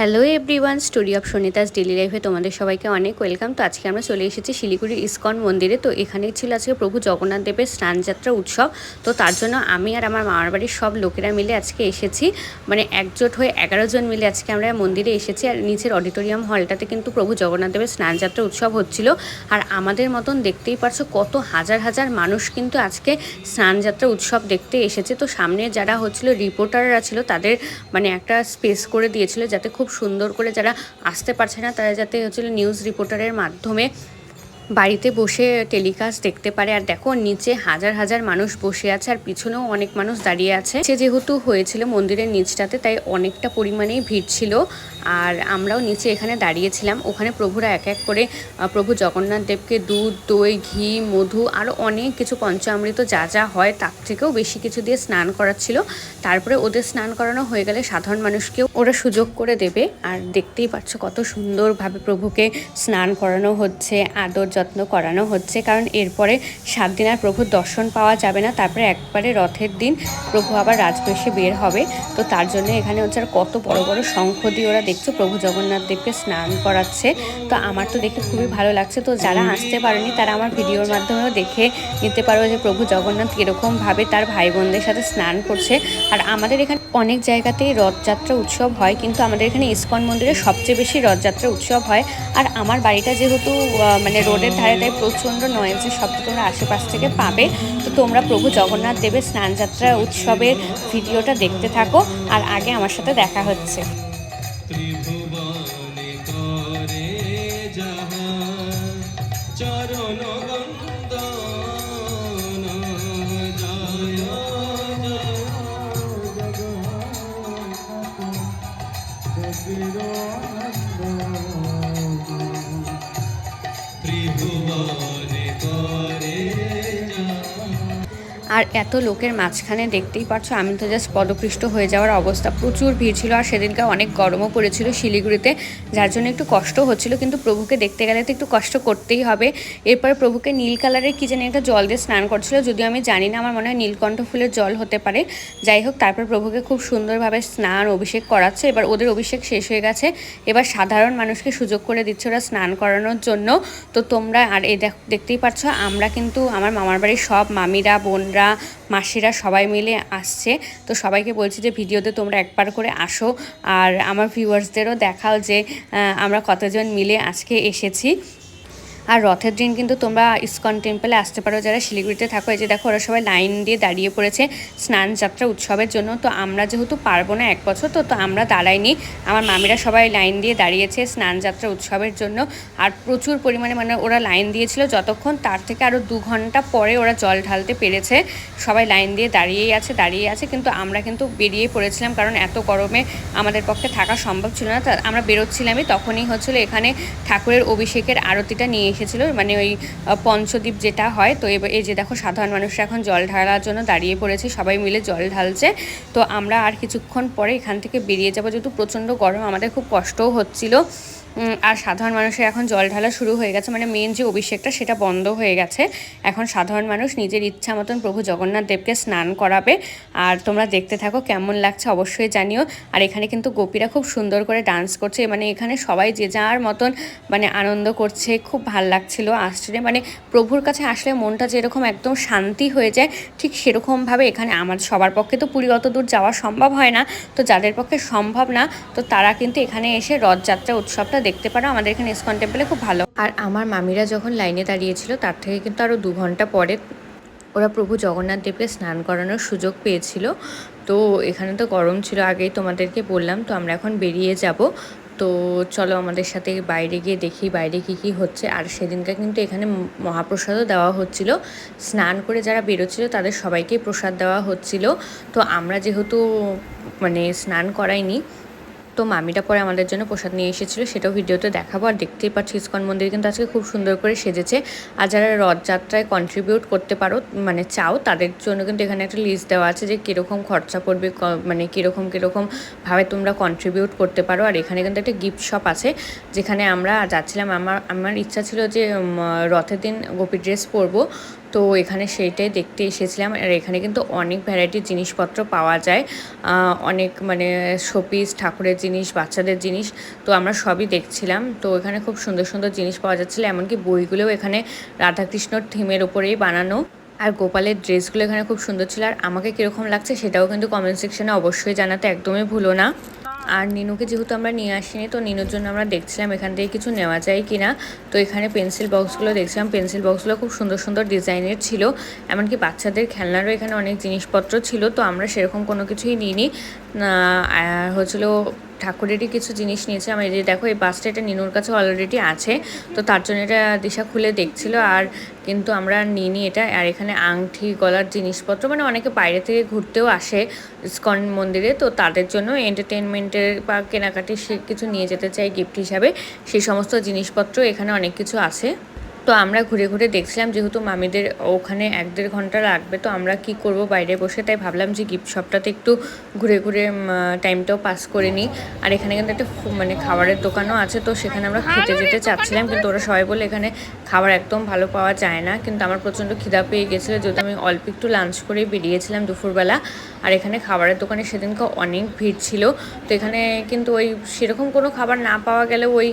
Hello everyone story of Sonita's daily লাইফে তোমাদের সবাইকে অনেক ওয়েলকাম তো আজকে আমরা চলে এসেছি শিলিগুড়ি ইস্কন মন্দিরে। তো এখানে ছিল আজকে প্রভু জগন্নাথ দেবের স্নানযাত্রা উৎসব। তো তার জন্য আমি আর আমার মামার বাড়ির সব লোকেরা মিলে আজকে এসেছি। মানে একজোট হয়ে এগারো জন মিলে আজকে আমরা মন্দিরে এসেছি। আর নিচের অডিটোরিয়াম হলটাতে কিন্তু প্রভু জগন্নাথ দেবের স্নানযাত্রা উৎসব হচ্ছিল। আর আমাদের মতন দেখতেই পারছ কত হাজার হাজার মানুষ কিন্তু আজকে স্নানযাত্রা উৎসব দেখতে এসেছে। তো সামনে যারা হচ্ছিল রিপোর্টাররা ছিল, তাদের মানে একটা স্পেস করে দিয়েছিল যাতে খুব সুন্দর করে যারা আসতে পারছে না, তারা যাতে হচ্ছিল নিউজ রিপোর্টারের মাধ্যমে বাড়িতে বসে টেলিকাস্ট দেখতে পারে। আর দেখো, নিচে হাজার হাজার মানুষ বসে আছে, আর পিছনেও অনেক মানুষ দাঁড়িয়ে আছে। সে যেহেতু হয়েছিল মন্দিরের নিচটাতে, তাই অনেকটা পরিমাণেই ভিড় ছিল। আর আমরাও নিচে এখানে দাঁড়িয়েছিলাম। ওখানে প্রভুরা এক এক করে প্রভু জগন্নাথ দেবকে দুধ, দই, ঘি, মধু আরও অনেক কিছু পঞ্চামৃত যা যা হয় তার থেকেও বেশি কিছু দিয়ে স্নান করাচ্ছিল তারপরে ওদের স্নান করানো হয়ে গেলে সাধারণ মানুষকেও ওরা সুযোগ করে দেবে। আর দেখতেই পাচ্ছ কত সুন্দরভাবে প্রভুকে স্নান করানো হচ্ছে, আদর যত্ন করানো হচ্ছে। কারণ এরপরে সাত দিন আর প্রভুর দর্শন পাওয়া যাবে না। তারপরে একবারে রথের দিন প্রভু আবার রাজবেশে বের হবে। তো তার জন্য এখানে হচ্ছে আর কত বড় বড় শঙ্খ দিয়ে ওরা দেখছ, প্রভু জগন্নাথ দেবকে স্নান করাচ্ছে। তো আমার তো দেখে খুবই ভালো লাগছে। তো যারা আসতে পারেনি, তারা আমার ভিডিওর মাধ্যমেও দেখে নিতে পারো যে প্রভু জগন্নাথ কীরকমভাবে তার ভাই বোনদের সাথে স্নান করছে। আর আমাদের এখানে অনেক জায়গাতেই রথযাত্রা উৎসব হয়, কিন্তু আমাদের এখানে ইস্কন মন্দিরে সবচেয়ে বেশি রথযাত্রা উৎসব হয়। আর আমার বাড়িটা যেহেতু মানে রোডের ধারে, তাই প্রচণ্ড নয়েজের শব্দ তোমরা আশেপাশ থেকে পাবে। তো তোমরা প্রভু জগন্নাথ দেবের স্নানযাত্রা উৎসবের ভিডিওটা দেখতে থাকো। আর আগে আমার সাথে দেখা হচ্ছে। চরণ আর এত লোকের মাঝখানে দেখতেই পারছ, আমি তো জাস্ট পদপৃষ্ট হয়ে যাওয়ার অবস্থা। প্রচুর ভিড় ছিল আর সেদিনকে অনেক গরমও পড়েছিল শিলিগুড়িতে, যার জন্য একটু কষ্ট হচ্ছিল, কিন্তু প্রভুকে দেখতে গেলে তো একটু কষ্ট করতেই হবে। এরপর প্রভুকে নীল কালারের কি জানি একটা জল দিয়ে স্নান করছিল, যদিও আমি জানি না, আমার মনে হয় নীলকণ্ঠ ফুলের জল হতে পারে। যাই হোক, তারপর প্রভুকে খুব সুন্দরভাবে স্নান অভিষেক করাচ্ছে, এবার ওদের অভিষেক শেষ হয়ে গেছে। এবার সাধারণ মানুষকে সুযোগ করে দিচ্ছে ওরা স্নান করানোর জন্য। তো তোমরা, আর দেখ- দেখতেই পাচ্ছ, আমরা কিন্তু, আমার মামার বাড়ির সব মামিরা, বোনরা মাসিরা সবাই মিলে আসছে। তো সবাইকে বলছি যে ভিডিওতে তোমরা একবার করে আসো। আর আমার ভিউয়ার্সদেরও দেখাও যে আমরা কতজন মিলে আজকে এসেছি। আর রথের দিন কিন্তু তোমরা ইস্কন টেম্পলে আসতে পারো, যারা শিলিগুড়িতে থাকো। এই যে দেখো, ওরা সবাই লাইন দিয়ে দাঁড়িয়ে পড়েছে স্নান যাত্রা উৎসবের জন্য। তো আমরা যেহেতু পারব না এক বছর, তো তো আমরা দাঁড়াইনি। আমার মামিরা সবাই লাইন দিয়ে দাঁড়িয়েছে স্নান যাত্রা উৎসবের জন্য। আর প্রচুর পরিমাণে মানে ওরা লাইন দিয়েছিল যতক্ষণ, তার থেকে আরও দু ঘণ্টা পরে ওরা জল ঢালতে পেরেছে। সবাই লাইন দিয়ে দাঁড়িয়েই আছে দাঁড়িয়ে আছে। কিন্তু আমরা কিন্তু বেরিয়ে পড়েছিলাম, কারণ এত গরমে আমাদের পক্ষে থাকা সম্ভব ছিল না। আমরা বেরোচ্ছিলামই, তখনই হচ্ছিল এখানে ঠাকুরের অভিষেকের আরতিটা নিয়ে এসেছিল মানে ওই পঞ্চদ্বীপ যেটা হয়, তো এবার এই যে দেখো সাধারণ মানুষরা এখন জল ঢালার জন্য দাঁড়িয়ে পড়েছে, সবাই মিলে জল ঢালছে। তো আমরা আর কিছুক্ষণ পরে এখান থেকে বেরিয়ে যাব, যেহেতু প্রচণ্ড গরম, আমাদের খুব কষ্টও হচ্ছিল। আর সাধারণ মানুষের এখন জল ঢালা শুরু হয়ে গেছে। মানে মেন যে অভিষেকটা সেটা বন্ধ হয়ে গেছে। এখন সাধারণ মানুষ নিজের ইচ্ছা মতন প্রভু জগন্নাথ দেবকে স্নান করাবে। আর তোমরা দেখতে থাকো কেমন লাগছে, অবশ্যই জানিও। আর এখানে কিন্তু গোপীরা খুব সুন্দর করে ডান্স করছে। মানে এখানে সবাই যে যার মতন মানে আনন্দ করছে, খুব ভালো লাগছিল, আসছে মানে প্রভুর কাছে আসলে মনটা যেরকম একদম শান্তি হয়ে যায়, ঠিক সেরকমভাবে এখানে আমার সবার পক্ষে তো পুরী অত দূর যাওয়া সম্ভব হয় না। তো যাদের পক্ষে সম্ভব না, তো তারা কিন্তু এখানে এসে রথযাত্রা উৎসবটা দেখতে পারো, আমাদের এখানে ইস্কন টেম্পলে খুব ভালো। আর আমার মামিরা যখন লাইনে দাঁড়িয়েছিল, তার থেকে কিন্তু আরও দু ঘণ্টা পরে ওরা প্রভু জগন্নাথ দেবকে স্নান করানোর সুযোগ পেয়েছিল। তো এখানে তো গরম ছিল, আগেই তোমাদেরকে বললাম। তো আমরা এখন বেরিয়ে যাব। তো চলো আমাদের সাথে বাইরে গিয়ে দেখি বাইরে কী কী হচ্ছে। আর সেদিনকে কিন্তু এখানে মহাপ্রসাদও দেওয়া হচ্ছিল। স্নান করে যারা বেরোচ্ছিল, তাদের সবাইকেই প্রসাদ দেওয়া হচ্ছিল। তো আমরা যেহেতু মানে স্নান করাইনি তো মামিটা পরে আমাদের জন্য প্রসাদ নিয়ে এসেছিল, সেটাও ভিডিওতে দেখাবো। আর দেখতেই পাচ্ছি, ইস্কন মন্দির কিন্তু আজকে খুব সুন্দর করে সেজেছে। আর যারা রথযাত্রায় কন্ট্রিবিউট করতে পারো মানে চাও, তাদের জন্য কিন্তু এখানে একটা লিস্ট দেওয়া আছে যে কীরকম খরচা পড়বে মানে কীরকম কীরকম ভাবে তোমরা কন্ট্রিবিউট করতে পারো। আর এখানে কিন্তু একটা গিফট শপ আছে, যেখানে আমরা যাচ্ছিলাম। আমার আমার ইচ্ছা ছিল যে রথের দিন গোপী ড্রেস পরবো। তো এখানে সেইটাই দেখতে এসেছিলাম। আর এখানে কিন্তু অনেক ভ্যারাইটির জিনিসপত্র পাওয়া যায়। অনেক মানে শোপিস ঠাকুরের জিনিস, বাচ্চাদের জিনিস, তো আমরা সবই দেখছিলাম। তো এখানে খুব সুন্দর সুন্দর জিনিস পাওয়া যাচ্ছিল, এমনকি বইগুলোও এখানে রাধাকৃষ্ণর থিমের ওপরেই বানানো। আর গোপালের ড্রেসগুলো এখানে খুব সুন্দর ছিল। আর আমাকে কীরকম লাগছে সেটাও কিন্তু কমেন্ট সেকশনে অবশ্যই জানাতে, একদমই ভুলো না। আর নিনুকে যেহেতু আমরা নিয়ে আসিনি, তো নিনুর জন্য আমরা দেখছিলাম এখান থেকে কিছু নেওয়া যায় কি না তো এখানে পেন্সিল বক্সগুলো দেখছিলাম। পেন্সিল বক্সগুলো খুব সুন্দর সুন্দর ডিজাইনের ছিল। এমনকি বাচ্চাদের খেলনারও এখানে অনেক জিনিসপত্র ছিল। তো আমরা সেরকম কোনো কিছুই নিইনি। হচ্ছিল ঠাকুরেরই কিছু জিনিস নিয়েছে। আমি এই যে দেখো, এই বাসটা এটা নিনুর কাছে অলরেডি আছে। তো তার জন্য এটা দিশা খুলে দেখছিল আর কিন্তু আমরা নিইনি এটা। আর এখানে আংটি গলার জিনিসপত্র মানে অনেকে বাইরে থেকে ঘুরতেও আসে ইস্কন মন্দিরে। তো তাদের জন্য এন্টারটেনমেন্টের বা কেনাকাটি কিছু নিয়ে যেতে চাই গিফট হিসাবে। সেই সমস্ত জিনিসপত্র এখানে অনেক কিছু আছে। তো আমরা ঘুরে ঘুরে দেখছিলাম যেহেতু মামিদের ওখানে এক দেড় ঘণ্টা লাগবে, তো আমরা কি করব বাইরে বসে? তাই ভাবলাম যে গিফট শপটাতে একটু ঘুরে ঘুরে টাইমটাও পাস করে নিই। আর এখানে কিন্তু একটা মানে খাবারের দোকানও আছে, তো সেখানে আমরা খেতে যেতে চাচ্ছিলাম। কিন্তু ওরা সবাই বলে এখানে খাবার একদম ভালো পাওয়া যায় না। কিন্তু আমার প্রচণ্ড খিদা পেয়ে গেছিল, যেহেতু আমি অল্প একটু লাঞ্চ করেই বেরিয়েছিলাম দুপুরবেলা। আর এখানে খাবারের দোকানে সেদিনকে অনেক ভিড় ছিল। তো এখানে কিন্তু ওই সেরকম কোনো খাবার না পাওয়া গেলে ওই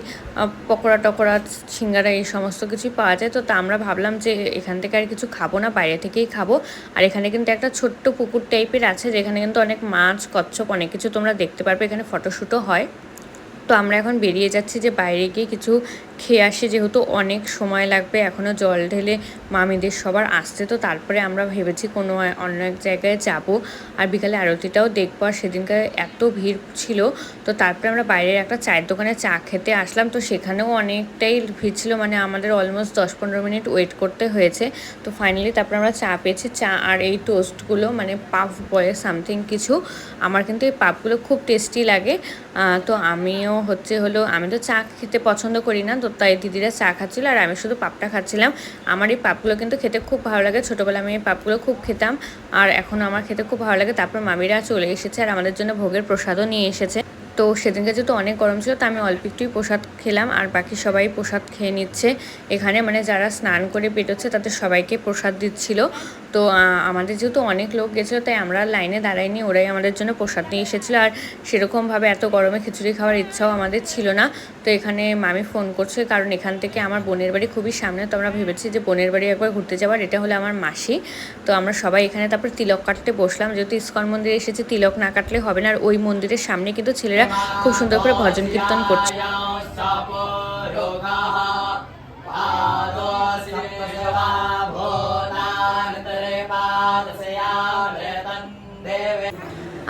পকোড়া টকোড়া সিঙ্গারা, এই সমস্ত কিছুই পাওয়া যায়, তো তা আমরা ভাবলাম যে এখান থেকে আর কিছু খাব না, বাইরে থেকেই খাব। আর এখানে কিন্তু একটা ছোট্ট পুকুর টাইপের আছে, যেখানে কিন্তু অনেক মাছ, কচ্ছপ, অনেক কিছু তোমরা দেখতে পারবে, এখানে ফটোশ্যুটও হয়। তো আমরা এখন বেরিয়ে যাচ্ছি যে বাইরে গিয়ে কিছু খেয়ে আসি, যেহেতু অনেক সময় লাগবে এখনও জল ঢেলে মামিদের সবার আসতে তো তারপরে আমরা ভেবেছি কোনো অন্য এক জায়গায় যাব। আর বিকালে আরতিটাও দেখব, আর সেদিনকার এত ভিড় ছিল, তো তারপরে আমরা বাইরের একটা চায়ের দোকানে চা খেতে আসলাম, তো সেখানেও অনেকটাই ভিড় ছিল মানে আমাদের অলমোস্ট দশ পনেরো মিনিট ওয়েট করতে হয়েছে। তো ফাইনালি তারপরে আমরা চা পেয়েছি, চা আর এই টোস্টগুলো মানে পাফ বয়ে সামথিং কিছু। আমার কিন্তু এই পাপগুলো খুব টেস্টি লাগে তো আমিও হচ্ছে হলো, আমি তো চা খেতে পছন্দ করি না, তো তাই দিদিরা চা খাচ্ছিল আর আমি শুধু পাপটা খাচ্ছিলাম। আমার এই পাপগুলো কিন্তু খেতে খুব ভালো লাগে। ছোটোবেলায় আমি এই পাপগুলো খুব খেতাম আর এখন আমার খেতে খুব ভালো লাগে। তারপর মামিরা চলে এসেছে আর আমাদের জন্য ভোগের প্রসাদও নিয়ে এসেছে। তো সেদিনকে যেহেতু অনেক গরম ছিল, তো আমি অল্প একটুই প্রসাদ খেলাম আর বাকি সবাই প্রসাদ খেয়ে নিচ্ছে। এখানে মানে যারা স্নান করে পেটোচ্ছে, তাদের সবাইকে প্রসাদ দিচ্ছিল। তো আমাদের যেহেতু অনেক লোক গেছিল, তাই আমরা লাইনে দাঁড়াইনি ওরাই আমাদের জন্য প্রসাদ নিয়ে এসেছিল। আর সেরকমভাবে এত গরমে খিচুড়ি খাওয়ার ইচ্ছাও আমাদের ছিল না। তো এখানে মামি ফোন করছে, কারণ এখান থেকে আমার বোনের বাড়ি খুবই সামনে। তো আমরা ভেবেছি যে বোনের বাড়ি একবার ঘুরতে যাওয়ার, এটা হলো আমার মাসি। তো আমরা সবাই এখানে তারপর তিলক কাটতে বসলাম। যেহেতু ইস্কন মন্দিরে এসেছে, তিলক না কাটলে হবে না। আর ওই মন্দিরের সামনে কিন্তু ছেলেরা খুব সুন্দর করে ভজন কীর্তন করছে।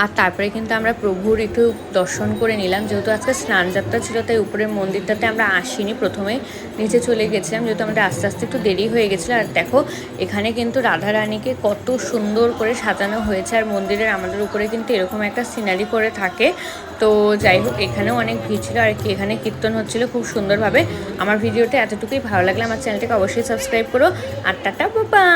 আর তারপরে কিন্তু আমরা প্রভুর একটু দর্শন করে নিলাম। যেহেতু আজকে স্নান যাত্রা ছিল, তাই উপরের মন্দিরটাতে আমরা আসিনি। প্রথমে নিচে চলে গেছিলাম, যেহেতু আমাদের আস্তে আস্তে একটু দেরি হয়ে গেছিল। আর দেখো, এখানে কিন্তু রাধা রানীকে কত সুন্দর করে সাজানো হয়েছে। আর মন্দিরের আমাদের উপরে কিন্তু এরকম একটা সিনারি করে থাকে। তো যাই হোক, এখানেও অনেক ভিড় ছিল। আর কি, এখানে কীর্তন হচ্ছিল খুব সুন্দরভাবে। আমার ভিডিওটা এতটুকুই। ভালো লাগলে আমার চ্যানেলটাকে অবশ্যই সাবস্ক্রাইব করো। আর টাটা, বাবা!